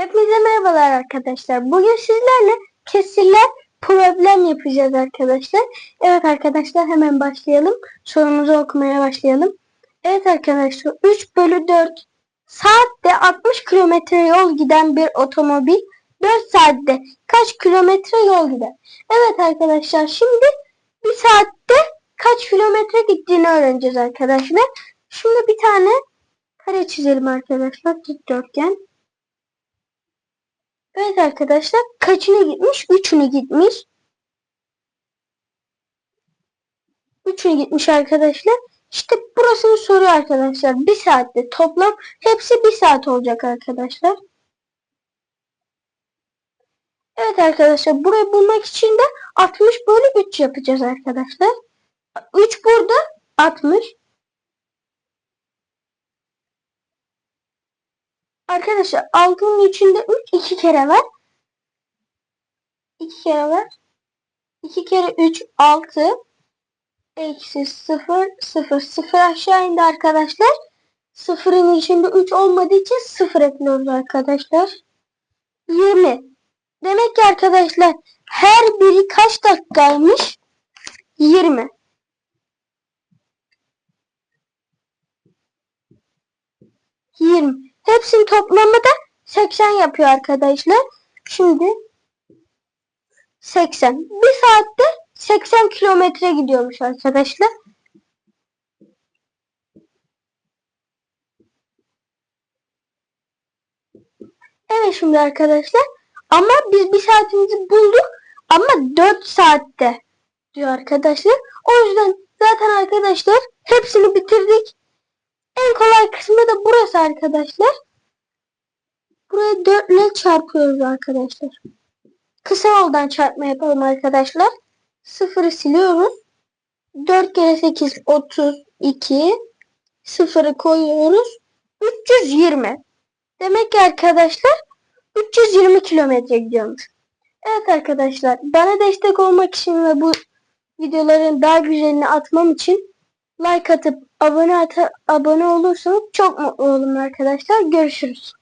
Hepinize merhabalar arkadaşlar. Bugün sizlerle kesirler problem yapacağız arkadaşlar. Evet arkadaşlar hemen başlayalım. Sorumuzu okumaya başlayalım. Evet arkadaşlar 3 bölü 4 saatte 60 kilometre yol giden bir otomobil 4 saatte kaç kilometre yol gider? Evet arkadaşlar şimdi bir saatte kaç kilometre gittiğini öğreneceğiz arkadaşlar. Şimdi bir tane kare çizelim arkadaşlar dikdörtgen. Evet arkadaşlar kaçını gitmiş? Üçünü gitmiş. Üçünü gitmiş arkadaşlar. İşte burasını soruyor arkadaşlar. Bir saatte toplam hepsi bir saat olacak arkadaşlar. Evet arkadaşlar burayı bulmak için de 60 bölü 3 yapacağız arkadaşlar. 3 burada 60. Arkadaşlar altının içinde 3 2 kere var. 2 kere var. 2 kere 3 6 eksi 0 0 0 aşağı indi arkadaşlar. Sıfırın içinde 3 olmadığı için 0 ekliyoruz arkadaşlar. 20. Demek ki arkadaşlar her biri kaç dakikaymış? 20. Yirmi. Hepsinin toplamı da 80 yapıyor arkadaşlar. Şimdi 80. Bir saatte 80 kilometre gidiyormuş arkadaşlar. Evet şimdi arkadaşlar. Ama biz bir saatimizi bulduk. Ama 4 saatte diyor arkadaşlar. O yüzden zaten arkadaşlar hepsini bitirdik. En kolay kısmı da burası arkadaşlar. Buraya 4 ile çarpıyoruz arkadaşlar. Kısa yoldan çarpma yapalım arkadaşlar. 0'ı siliyoruz. 4 kere 8 32. 0'ı koyuyoruz. 320. Demek ki arkadaşlar 320 kilometre gidiyormuş. Evet arkadaşlar bana destek olmak için ve bu videoların daha güzelini atmam için like atıp abone at abone olursanız çok mutlu olurum arkadaşlar. Görüşürüz.